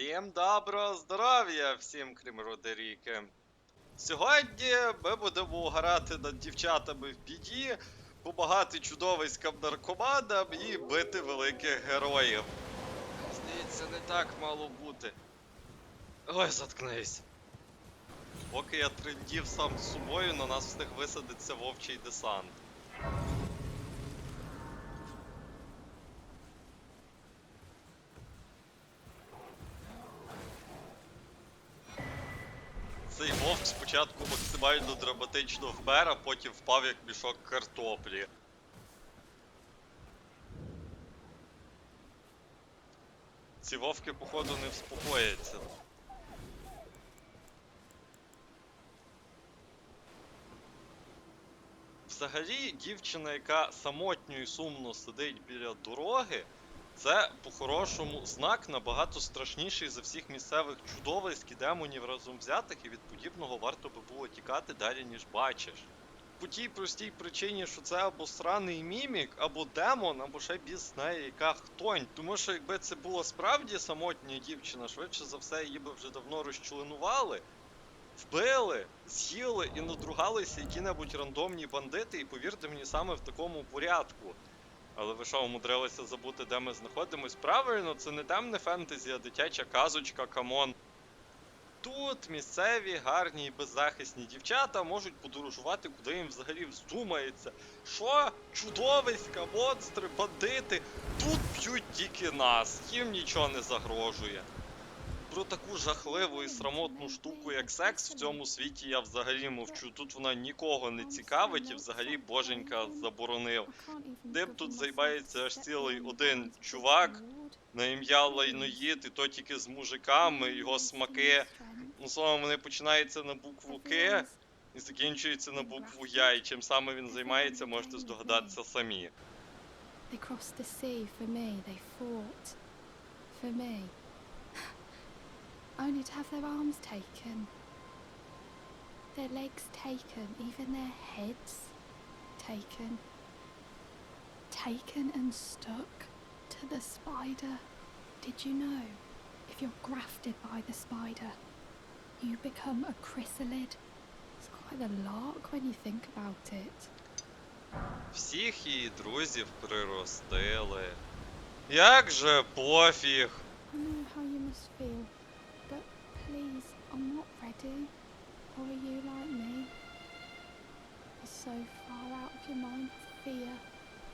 Всім доброго здоров'я, всім крім Родеріки. Сьогодні ми будемо грати над дівчатами в біді, помагати чудовиськам наркоманам і бити великих героїв. Здається, не так мало бути. Ой, заткнись. Поки я трендів сам з собою, на нас встиг висадиться вовчий десант. Спочатку максимально драматично вмер, а потім впав як мішок картоплі. Ці вовки, походу, не вспокояться. Взагалі, дівчина, яка самотньо і сумно сидить біля дороги, це по-хорошому знак набагато страшніший за всіх місцевих чудовиськ і демонів разом взятих, і від подібного варто би було тікати далі, ніж бачиш. По тій простій причині, що це або сраний мімік, або демон, або ще біс знає яка хтонь. Тому що якби це було справді самотня дівчина, швидше за все її би вже давно розчленували, вбили, з'їли і надругалися які-небудь рандомні бандити, і повірте мені, саме в такому порядку. Але ви що, умудрилися забути, де ми знаходимось? Правильно, це не темне фентезі, а дитяча казочка, камон. Тут місцеві, гарні і беззахисні дівчата можуть подорожувати, куди їм взагалі вздумається. Що? Чудовиська, монстри, бандити. Тут б'ють тільки нас, їм нічого не загрожує. Про таку жахливу і срамотну штуку, як секс, в цьому світі я взагалі мовчу. Тут вона нікого не цікавить і взагалі боженька заборонив. Тим тут займається аж цілий один чувак на ім'я Лайноїд, і то тільки з мужиками, його смаки. Ну, словом, вони починаються на букву К і закінчуються на букву Я, і чим саме він займається, можете здогадатися самі. They crossed the sea for me, they fought for me. Only to have their arms taken, their legs taken, even their heads taken. Taken and stuck to the spider. Did you know? If you're grafted by the spider, you become a chrysalid. It's quite a lark when you think about it. Всіх її друзів приростили. Як же пофіг? I know how you must feel,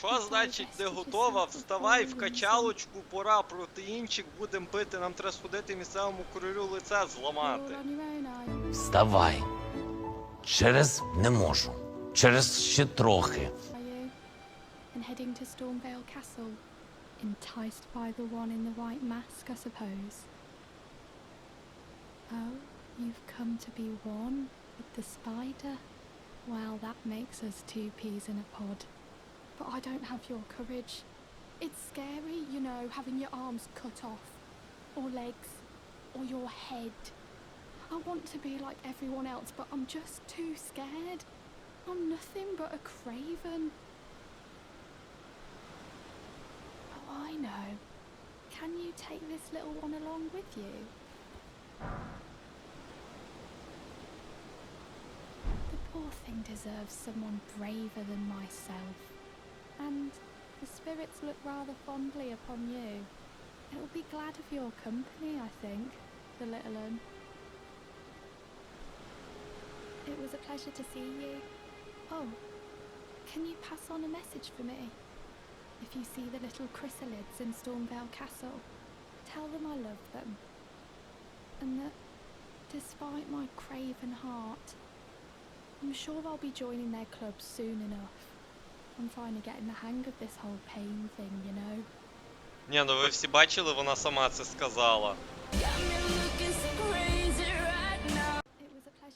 Що значить не готова? Вставай в качалочку, пора проти інших будем бити. Нам треба сходити місцевому королю лице зламати. Вставай. Через не можу. Через ще трохи. Are you? And heading to Stormvale Castle, enticed by the one in the white mask, I suppose. Oh, you've come to be one with the spider? Well, that makes us two peas in a pod. But I don't have your courage. It's scary, you know, having your arms cut off, or legs, or your head. I want to be like everyone else, but I'm just too scared. I'm nothing but a craven. Oh, I know. Can you take this little one along with you? The poor thing deserves someone braver than myself. And the spirits look rather fondly upon you. It'll be glad of your company, I think, the little un. It was a pleasure to see you. Oh, can you pass on a message for me? If you see the little chrysalids in Stormvale Castle, tell them I love them. And that, despite my craven heart, I'm sure I'll be joining their club soon enough. I'm finally getting the hang of this whole pain thing, you know. Ні, ну ви всі бачили, вона сама це сказала.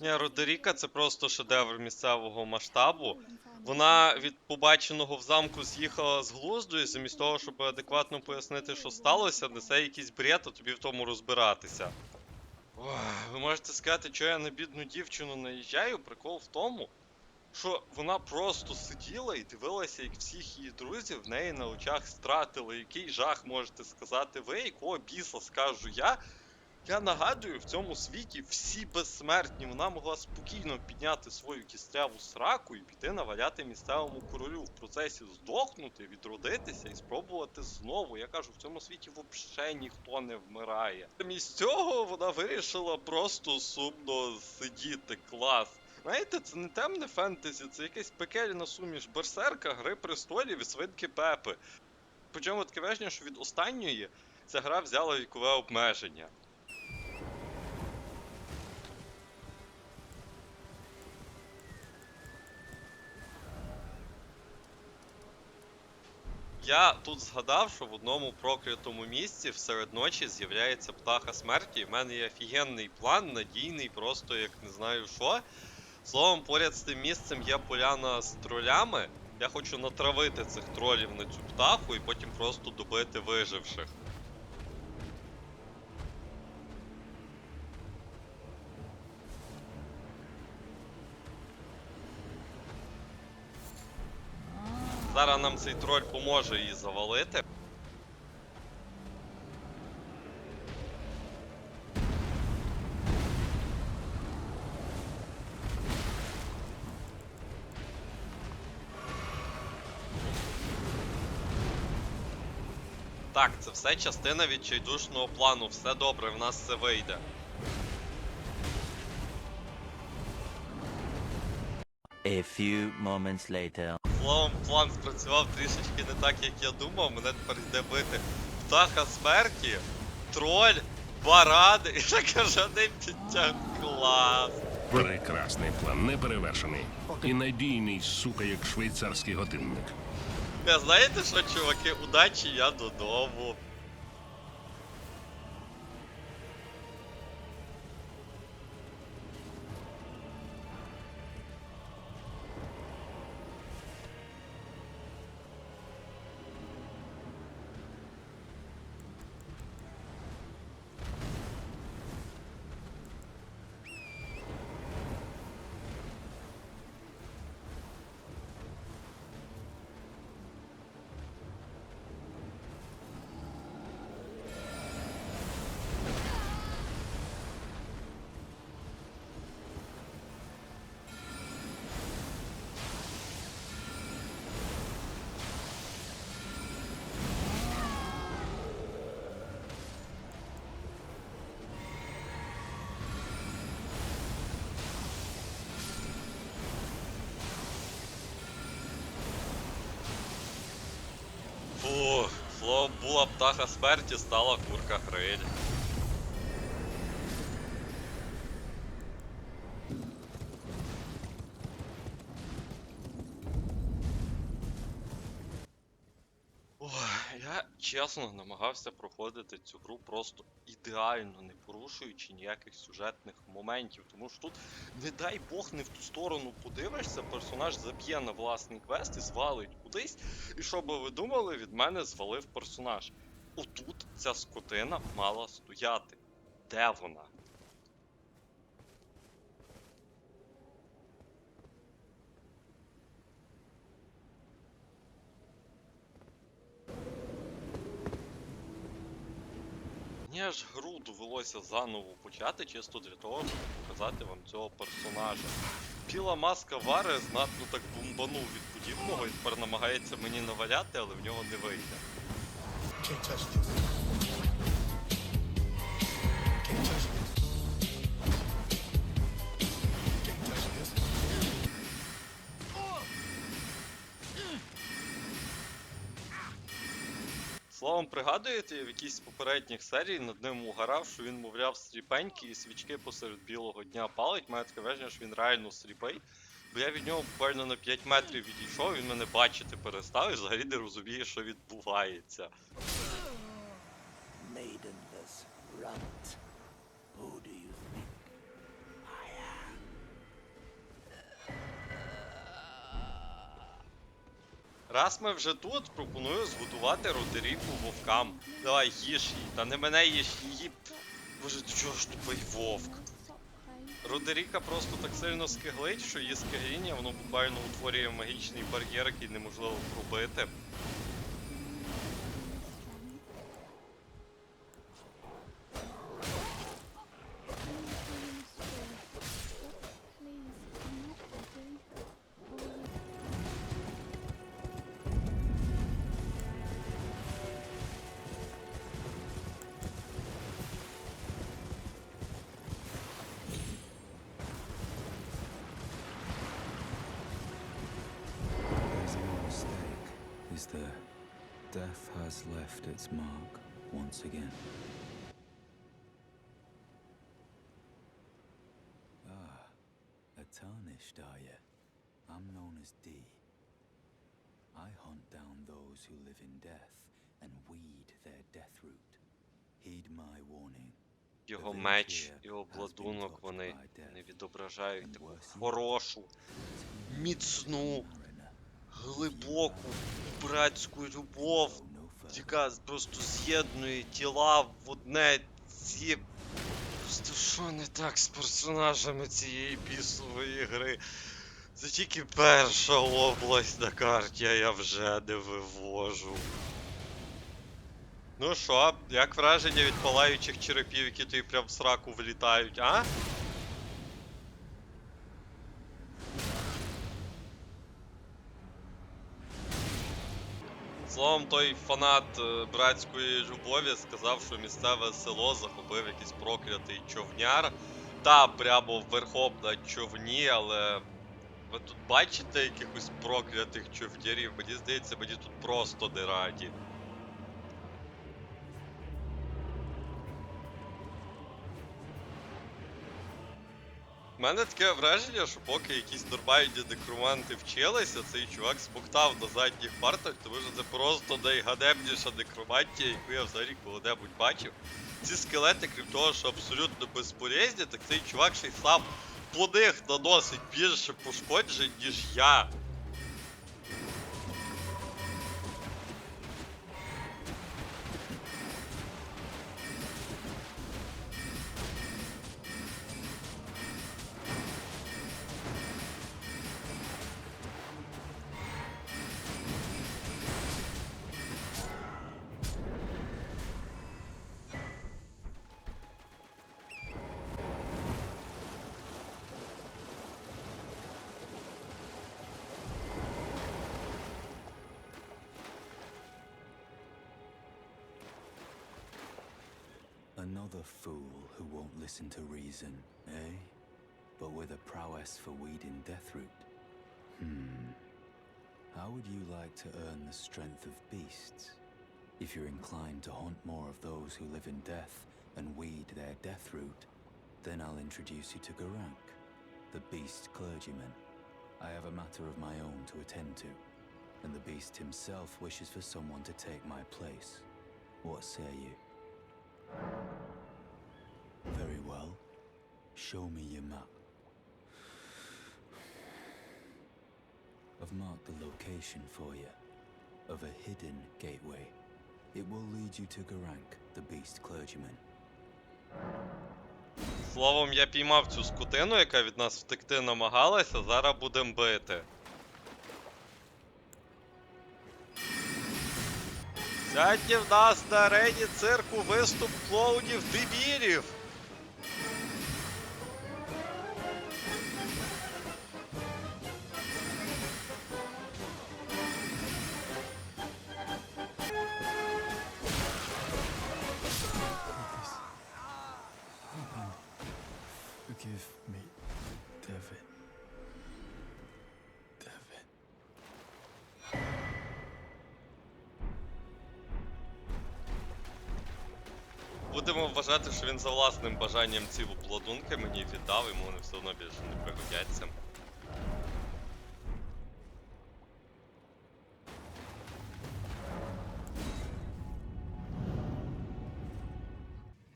Ні, Родеріка це просто шедевр місцевого масштабу. Вона від побаченого в замку з'їхала з глузду, і замість того, щоб адекватно пояснити, що сталося, несе якийсь бред, а тобі в тому розбиратися. Ох, ви можете сказати, що я на бідну дівчину наїжджаю. Прикол в тому, що вона просто сиділа і дивилася, як всіх її друзів в неї на очах стратили. Який жах можете сказати ви, якого біса скажу я, Я нагадую, в цьому світі всі безсмертні. Вона могла спокійно підняти свою кістряву сраку і піти наваляти місцевому королю в процесі здохнути, відродитися і спробувати знову. Я кажу, в цьому світі взагалі ніхто не вмирає. Замість цього вона вирішила просто сумно сидіти. Клас. Знаєте, це не темне фентезі, це якась пекельна суміш берсерка, гри престолів і свинки Пепи. Причому таке враження, що від останньої ця гра взяла вікове обмеження. Я тут згадав, що в одному проклятому місці всеред ночі з'являється птаха смерті. і в мене є офігенний план, надійний, просто як не знаю що. Словом, поряд з тим місцем є поляна з тролями. Я хочу натравити цих тролів на цю птаху і потім просто добити виживших. Зараз нам цей троль поможе її завалити. Все частина відчайдушного плану. Все добре, в нас це вийде. A few moments later. Словом, план спрацював трішечки не так, як я думав. Мене тепер йде бити птаха смерті, троль, баран і кажаний підтяг клас. Прекрасний план, неперевершений. І надійний, сука, як швейцарський годинник. Я знаєте що, чуваки, удачі я додому. Була птаха смерті, стала курка гриль. Я чесно намагався проходити цю гру просто ідеально, не порушуючи ніяких сюжетних моментів. Тому що тут, не дай Бог, не в ту сторону подивишся, персонаж заб'є на власний квест і звалить кудись. І що би ви думали, від мене звалив персонаж. Отут ця скотина мала стояти. Де вона? Мені аж гру довелося заново почати, чисто для того, щоб показати вам цього персонажа. Біла маска Вари знатно так бомбанув від подібного і тепер намагається мені наваляти, але в нього не вийде. Словом, пригадуєте, в якійсь попередніх серій над ним угорав, що він, мовляв, сліпенький і свічки посеред білого дня палить. Має таке враження, що він реально сліпий. Бо я від нього буквально на 5 метрів відійшов, він мене бачити перестав і взагалі не розуміє, що відбувається. Maidenless runt. Who do you think Раз ми вже тут, пропоную зготувати родеріку вовкам. Давай їж її, та не мене їж її. Боже, ти чого ж тупий вовк? Родеріка просто так сильно скиглить, що її скигління воно буквально утворює магічний бар'єр, який неможливо пробити. Death has left its mark once again. Ah, a tarnished, are you? I'm known as D. I hunt down those who live in death and weed their death root. Heed my warning. Його меч і обладунок вони не відображають таку хорошу, міцну, глибоку братську любов, яка просто з'єднує тіла в одне ці. Просто що не так з персонажами цієї бісової гри? Це тільки перша область на карті, а я вже не вивожу. Ну що, як враження від палаючих черепів, які тобі прям в сраку влітають, а? Словом, той фанат е, братської любові сказав, що місцеве село захопив якийсь проклятий човняр. Та прямо верхом на човні, але ви тут бачите якихось проклятих човнярів? Мені здається, мені тут просто не раді. У мене таке враження, що поки якісь нормальні декроманти вчилися, цей чувак смоктав на задніх партах, тому що це просто найганебніша некромантія, яку я взагалі коли-небудь бачив. Ці скелети, крім того, що абсолютно безполезні, так цей чувак ще й сам по них наносить більше пошкоджень, ніж я. Another fool who won't listen to reason, eh? But with a prowess for weeding Deathroot. Hmm. How would you like to earn the strength of beasts? If you're inclined to hunt more of those who live in death and weed their deathroot, then I'll introduce you to Garank, the beast clergyman. I have a matter of my own to attend to, and the beast himself wishes for someone to take my place. What say you? Show me your map. I've marked the location for you of a hidden gateway. It will lead you to Garank, the beast clergyman. Словом, я піймав цю скотину, яка від нас втекти намагалася, зараз будем бити. Сьогодні в нас на арені цирку виступ клоунів дебілів. Будемо вважати, що він за власним бажанням ці обладунки мені віддав, йому вони все одно більше не пригодяться.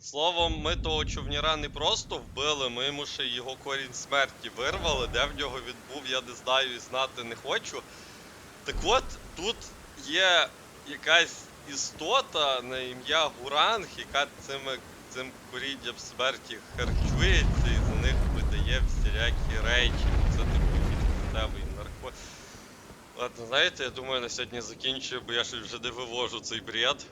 Словом, ми того човняра не просто вбили, ми йому ще його корінь смерті вирвали, де в нього він був, я не знаю і знати не хочу. Так от, тут є якась істота на ім'я Гуранг, яка цими, цим корінням смерті харчується і за них видає всілякі речі. Це типу місцевий наркотик. Ладно, знаєте, я думаю, на сьогодні закінчую, бо я щось вже не вивожу цей бред.